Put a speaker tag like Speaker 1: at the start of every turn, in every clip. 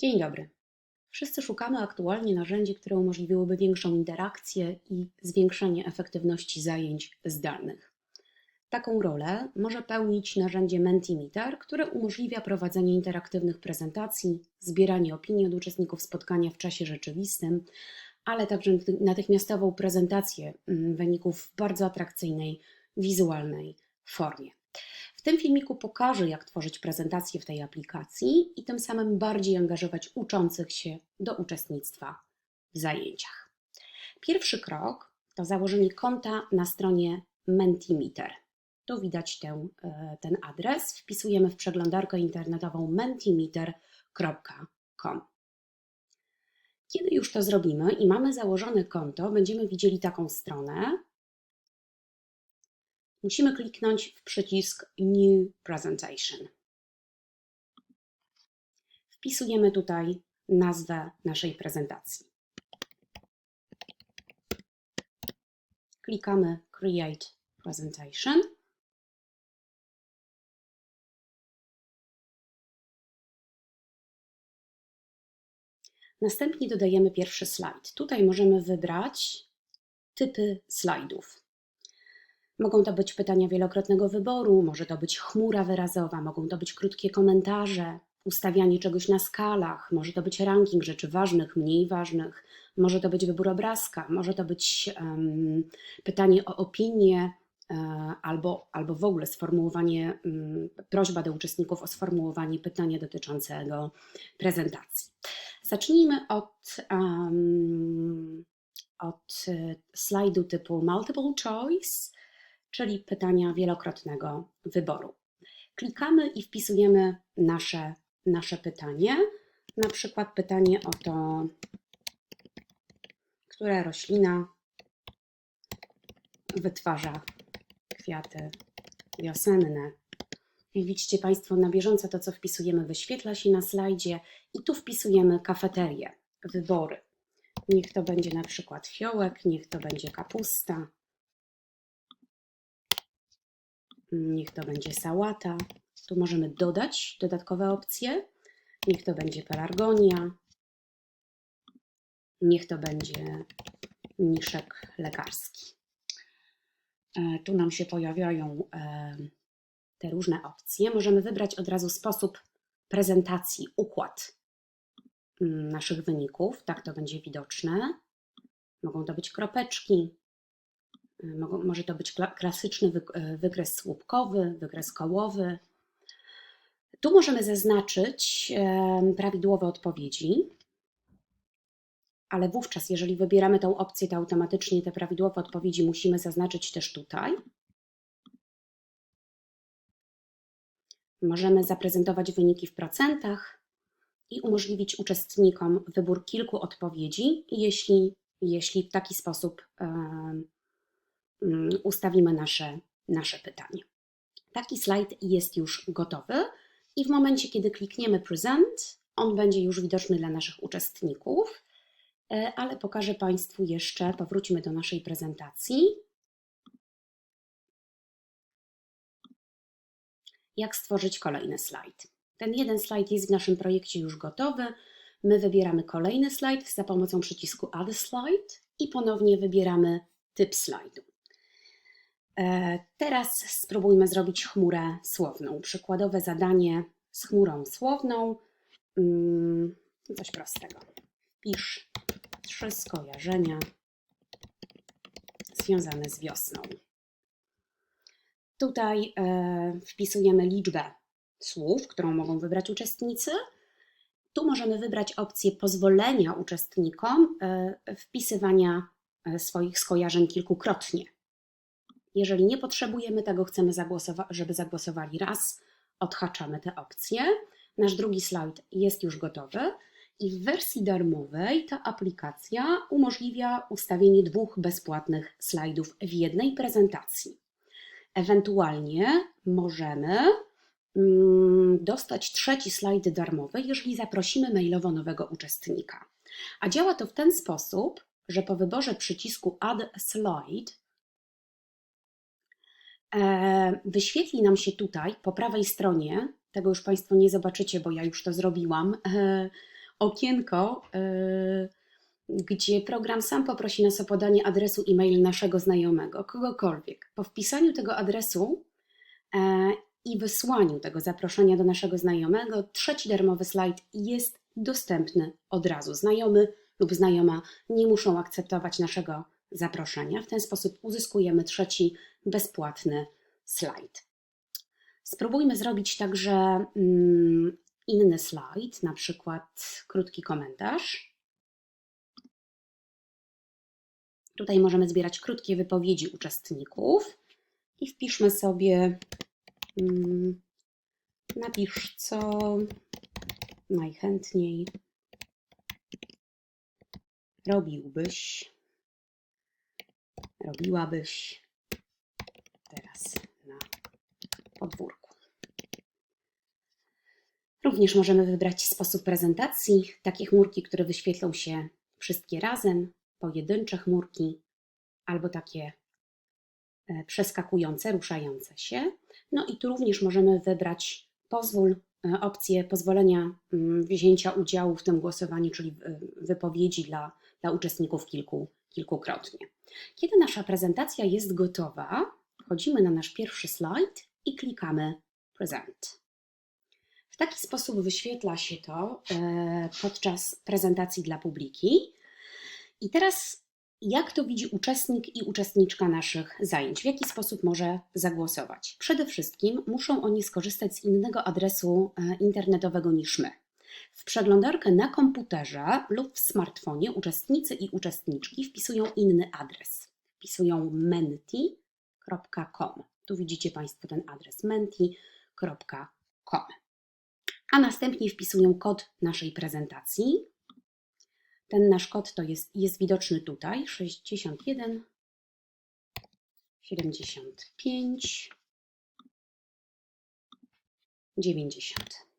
Speaker 1: Dzień dobry. Wszyscy szukamy aktualnie narzędzi, które umożliwiłyby większą interakcję i zwiększenie efektywności zajęć zdalnych. Taką rolę może pełnić narzędzie Mentimeter, które umożliwia prowadzenie interaktywnych prezentacji, zbieranie opinii od uczestników spotkania w czasie rzeczywistym, ale także natychmiastową prezentację mm, wyników w bardzo atrakcyjnej, wizualnej formie. W tym filmiku pokażę, jak tworzyć prezentację w tej aplikacji i tym samym bardziej angażować uczących się do uczestnictwa w zajęciach. Pierwszy krok to założenie konta na stronie Mentimeter. Tu widać ten, ten adres. Wpisujemy w przeglądarkę internetową mentimeter.com. Kiedy już to zrobimy i mamy założone konto, będziemy widzieli taką stronę, musimy kliknąć w przycisk New Presentation. Wpisujemy tutaj nazwę naszej prezentacji. Klikamy Create Presentation. Następnie dodajemy pierwszy slajd. Tutaj możemy wybrać typy slajdów. Mogą to być pytania wielokrotnego wyboru, może to być chmura wyrazowa, mogą to być krótkie komentarze, ustawianie czegoś na skalach, może to być ranking rzeczy ważnych, mniej ważnych, może to być wybór obrazka, może to być um, pytanie o opinię, e, albo, albo w ogóle sformułowanie, prośba do uczestników o sformułowanie pytania dotyczącego prezentacji. Zacznijmy od, um, od e, slajdu typu multiple choice czyli pytania wielokrotnego wyboru. Klikamy i wpisujemy nasze, nasze pytanie. Na przykład pytanie o to, która roślina wytwarza kwiaty wiosenne. Widzicie Państwo na bieżąco to, co wpisujemy, wyświetla się na slajdzie i tu wpisujemy kafeterię, wybory. Niech to będzie na przykład fiołek, niech to będzie kapusta, niech to będzie sałata. Tu możemy dodać dodatkowe opcje. Niech to będzie pelargonia. Niech to będzie mniszek lekarski. E, tu nam się pojawiają e, te różne opcje. Możemy wybrać od razu sposób prezentacji, układ mm, naszych wyników. Tak to będzie widoczne. Mogą to być kropeczki, może to być klasyczny e, wykres słupkowy, wykres kołowy. Tu możemy zaznaczyć prawidłowe odpowiedzi, ale wówczas, jeżeli wybieramy tą opcję, to automatycznie te prawidłowe odpowiedzi musimy zaznaczyć też tutaj. Możemy zaprezentować wyniki w procentach i umożliwić uczestnikom wybór kilku odpowiedzi, jeśli, jeśli w taki sposób Mm, ustawimy nasze, nasze pytanie. Taki slajd jest już gotowy i w momencie, kiedy klikniemy Present, on będzie już widoczny dla naszych uczestników, e, ale pokażę Państwu jeszcze, powróćmy do naszej prezentacji. Jak stworzyć kolejny slajd. Ten jeden slajd jest w naszym projekcie już gotowy. My wybieramy kolejny slajd za pomocą przycisku Add Slide i ponownie wybieramy typ slajdu. E, teraz spróbujmy zrobić chmurę słowną. Przykładowe zadanie z chmurą słowną. Mm, coś prostego. Pisz trzy skojarzenia związane z wiosną. Tutaj e, wpisujemy liczbę słów, którą mogą wybrać uczestnicy. Tu możemy wybrać opcję pozwolenia uczestnikom e, wpisywania swoich skojarzeń kilkukrotnie. Jeżeli nie potrzebujemy tego, chcemy, zagłosowa żeby zagłosowali raz, odhaczamy te opcje. Nasz drugi slajd jest już gotowy i w wersji darmowej ta aplikacja umożliwia ustawienie dwóch bezpłatnych slajdów w jednej prezentacji. Ewentualnie możemy mm, dostać trzeci slajd darmowy, jeżeli zaprosimy mailowo nowego uczestnika. A działa to w ten sposób, że po wyborze przycisku Add Slide wyświetli nam się tutaj po prawej stronie, tego już Państwo nie zobaczycie, bo ja już to zrobiłam, e, okienko, yy, gdzie program sam poprosi nas o podanie adresu e-mail naszego znajomego, kogokolwiek. Po wpisaniu tego adresu e, i wysłaniu tego zaproszenia do naszego znajomego, trzeci darmowy slajd jest dostępny od razu. Znajomy lub znajoma nie muszą akceptować naszego zaproszenia. W ten sposób uzyskujemy trzeci bezpłatny slajd. Spróbujmy zrobić także mm, inny slajd, na przykład krótki komentarz. Tutaj możemy zbierać krótkie wypowiedzi uczestników i wpiszmy sobie, mm, napisz co najchętniej robiłbyś, robiłabyś teraz na podwórku. Również możemy wybrać sposób prezentacji, takie chmurki, które wyświetlą się wszystkie razem, pojedyncze chmurki albo takie e, przeskakujące, ruszające się. No i tu również możemy wybrać pozwól, e, opcję pozwolenia mm, wzięcia udziału w tym głosowaniu, czyli e, wypowiedzi dla, dla uczestników kilku, kilkukrotnie. Kiedy nasza prezentacja jest gotowa, wchodzimy na nasz pierwszy slajd i klikamy Present. W taki sposób wyświetla się to podczas prezentacji dla publiki. I teraz, jak to widzi uczestnik i uczestniczka naszych zajęć? W jaki sposób może zagłosować? Przede wszystkim muszą oni skorzystać z innego adresu e, internetowego niż my. W przeglądarkę na komputerze lub w smartfonie uczestnicy i uczestniczki wpisują inny adres. Wpisują menti.com. Tu widzicie Państwo ten adres menti.com. A następnie wpisują kod naszej prezentacji, ten nasz kod to jest, jest widoczny tutaj 61 75 90.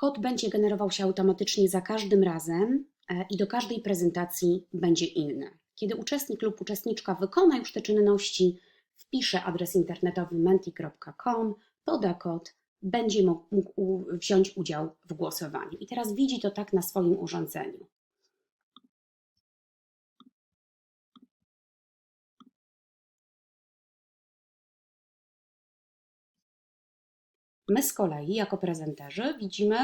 Speaker 1: Kod będzie generował się automatycznie za każdym razem e, i do każdej prezentacji będzie inny. Kiedy uczestnik lub uczestniczka wykona już te czynności, wpisze adres internetowy menti.com, poda kod, będzie mógł wziąć udział w głosowaniu. I teraz widzi to tak na swoim urządzeniu. My z kolei, jako prezenterzy, widzimy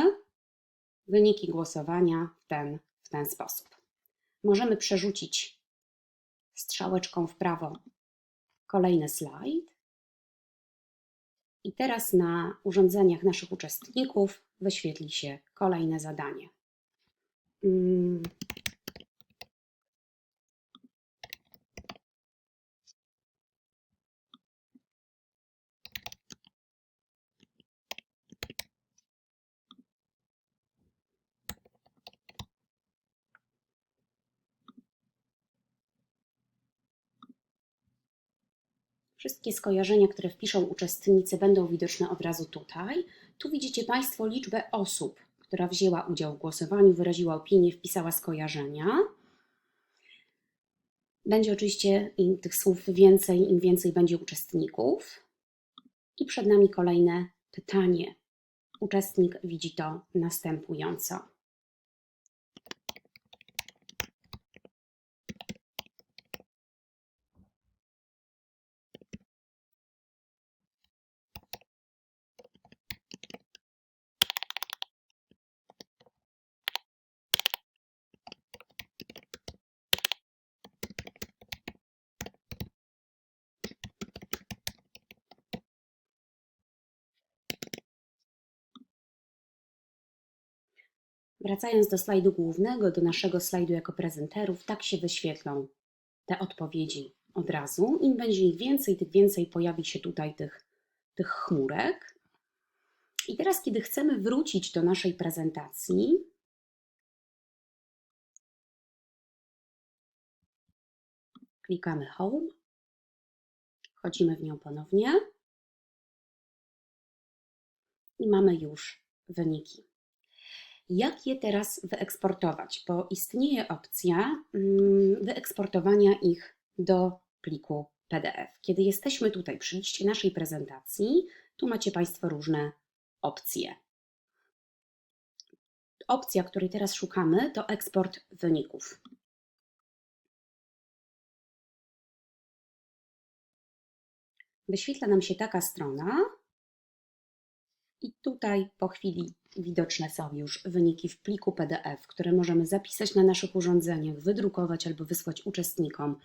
Speaker 1: wyniki głosowania w ten, w ten sposób. Możemy przerzucić strzałeczką w prawo Kolejny slajd. I teraz na urządzeniach naszych uczestników wyświetli się kolejne zadanie. Wszystkie skojarzenia, które wpiszą uczestnicy, będą widoczne od razu tutaj. Tu widzicie Państwo liczbę osób, która wzięła udział w głosowaniu, wyraziła opinię, wpisała skojarzenia. Będzie oczywiście tych słów więcej, im więcej będzie uczestników. I przed nami kolejne pytanie. Uczestnik widzi to następująco. Wracając do slajdu głównego, do naszego slajdu jako prezenterów, tak się wyświetlą te odpowiedzi od razu. Im będzie ich więcej, tym więcej pojawi się tutaj tych, tych chmurek. I teraz, kiedy chcemy wrócić do naszej prezentacji, klikamy Home, wchodzimy w nią ponownie i mamy już wyniki jak je teraz wyeksportować, bo istnieje opcja mm, wyeksportowania ich do pliku PDF. Kiedy jesteśmy tutaj przy liście naszej prezentacji, tu macie Państwo różne opcje. Opcja, której teraz szukamy, to eksport wyników. Wyświetla nam się taka strona i tutaj po chwili widoczne są już wyniki w pliku PDF, które możemy zapisać na naszych urządzeniach, wydrukować albo wysłać uczestnikom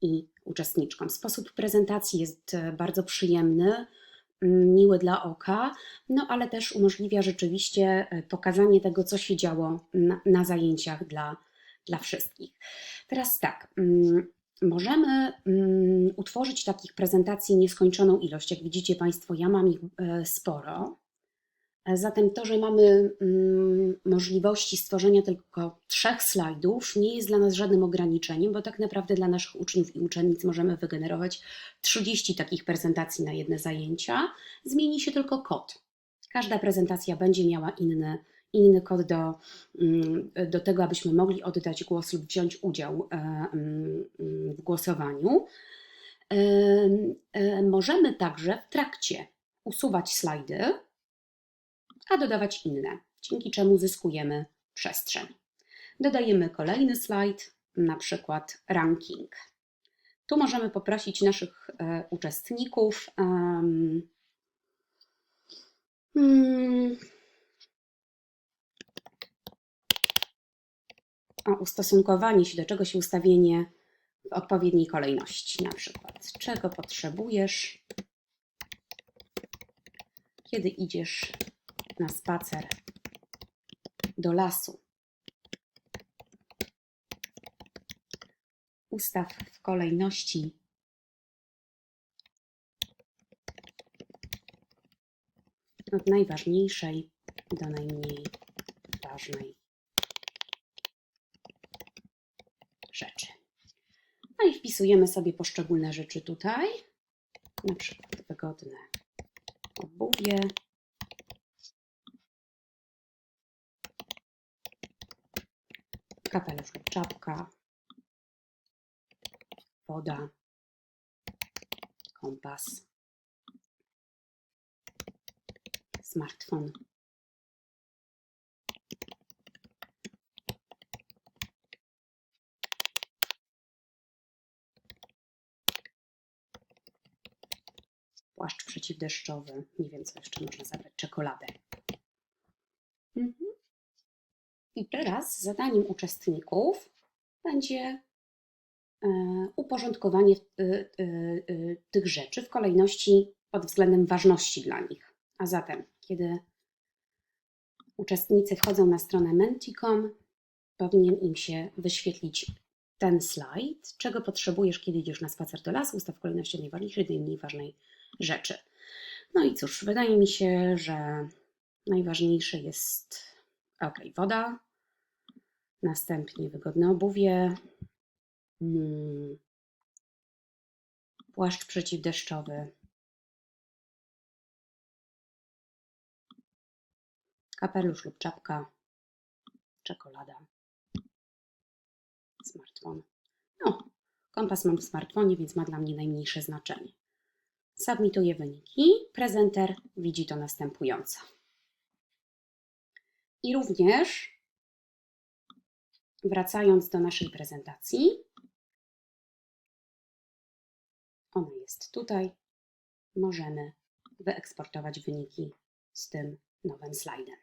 Speaker 1: i uczestniczkom. Sposób prezentacji jest e, bardzo przyjemny, miły dla oka, no ale też umożliwia rzeczywiście e, pokazanie tego, co się działo na, na zajęciach dla, dla wszystkich. Teraz tak, możemy utworzyć takich prezentacji nieskończoną ilość. Jak widzicie Państwo, ja mam ich e, sporo. Zatem to, że mamy mm, możliwości stworzenia tylko trzech slajdów, nie jest dla nas żadnym ograniczeniem, bo tak naprawdę dla naszych uczniów i uczennic możemy wygenerować 30 takich prezentacji na jedne zajęcia. Zmieni się tylko kod. Każda prezentacja będzie miała inny, inny kod do, mm, do tego, abyśmy mogli oddać głos lub wziąć udział e, mm, w głosowaniu. E, e, możemy także w trakcie usuwać slajdy a dodawać inne, dzięki czemu zyskujemy przestrzeń. Dodajemy kolejny slajd, na przykład ranking. Tu możemy poprosić naszych e, uczestników um, hmm, o ustosunkowanie się do czegoś ustawienie w odpowiedniej kolejności. Na przykład, czego potrzebujesz, kiedy idziesz na spacer do lasu. Ustaw w kolejności od najważniejszej do najmniej ważnej rzeczy. No i wpisujemy sobie poszczególne rzeczy tutaj, na przykład wygodne obuwie, kapelusz czapka, woda, kompas, smartfon. Płaszcz przeciwdeszczowy. Nie wiem, co jeszcze można zabrać. Czekoladę. Mhm. I teraz zadaniem uczestników będzie e, uporządkowanie e, e, tych rzeczy w kolejności pod względem ważności dla nich. A zatem, kiedy uczestnicy wchodzą na stronę Menti.com, powinien im się wyświetlić ten slajd, czego potrzebujesz, kiedy idziesz na spacer do lasu, ustaw w kolejności najważniejszej najmniej ważnej rzeczy. No i cóż, wydaje mi się, że najważniejsze jest ok, woda, Następnie wygodne obuwie, hmm, płaszcz przeciwdeszczowy, kapelusz lub czapka, czekolada, smartfon. No, kompas mam w smartfonie, więc ma dla mnie najmniejsze znaczenie. Submituję wyniki. Prezenter widzi to następująco. I również Wracając do naszej prezentacji, ona jest tutaj. Możemy wyeksportować wyniki z tym nowym slajdem.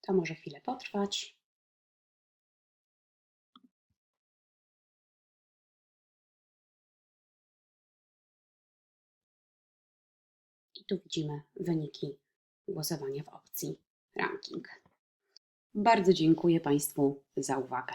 Speaker 1: To może chwilę potrwać. I tu widzimy wyniki głosowania w opcji ranking. Bardzo dziękuję Państwu za uwagę.